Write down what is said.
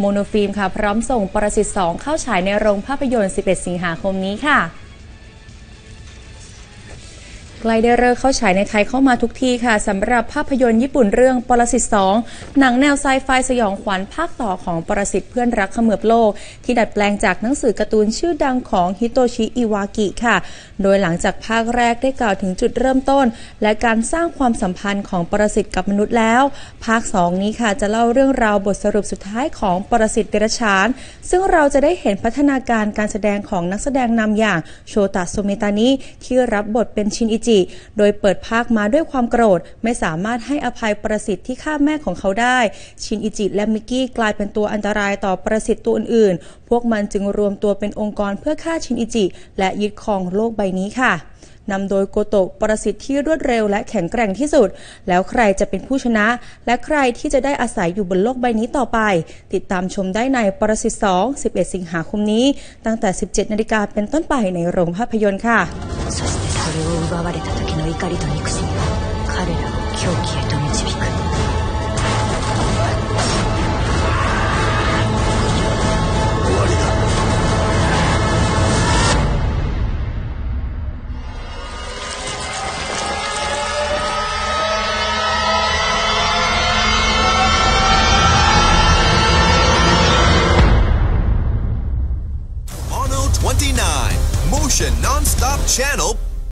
โมโนฟิล์มค่ะ พร้อมส่งปรสิต2เข้าฉายในโรงภาพยนตร์ 11 สิงหาคมนี้ค่ะ ใกล้ได้เลิกเข้าฉายในไทยเข้ามาทุกทีค่ะสำหรับภาพยนตร์ญี่ปุ่นเรื่องปรสิต2 หนังแนวไซไฟสยองขวัญภาคต่อของปรสิตเพื่อนรักเขมือบโลก ที่ดัดแปลงจากหนังสือการ์ตูนชื่อดังของฮิโตชิอิวากิค่ะ โดยหลังจากภาคแรกได้กล่าวถึงจุดเริ่มต้น และการสร้างความสัมพันธ์ของปรสิตกับมนุษย์แล้ว ภาค 2 นี้ค่ะจะเล่าเรื่องราวบทสรุปสุดท้ายของปรสิตเดรัจฉาน ซึ่งเราจะได้เห็นพัฒนาการการแสดงของนักแสดงนำอย่างโชตะโซเมตานิที่รับบทเป็นชินอิจิโดยเปิดภาคมาด้วยความโกรธ ไม่สามารถให้อภัยประสิทธิ์ที่ฆ่าแม่ของเขาได้ ชินอิจิและมิกกี้กลายเป็นตัวอันตรายต่อประสิทธิ์ตัวอื่นๆ พวกมันจึงรวมตัวเป็นองค์กรเพื่อฆ่าชินอิจิ และยึดครองโลกใบนี้ค่ะนำโดยโกโตะประสิทธิ์ที่รวดเร็วและแข็งแกร่งที่สุด แล้วใครจะเป็นผู้ชนะ และใครที่จะได้อาศัยอยู่บนโลกใบนี้ต่อไป ติดตามชมได้ในประสิทธิ์2 11 สิงหาคมนี้ ตั้งแต่ 17 นาฬิกาเป็นต้นไปในโรงภาพยนตร์ค่ะ それを奪われた時の怒りと憎しみは彼らを狂気へと導く29 Motion Non-Stop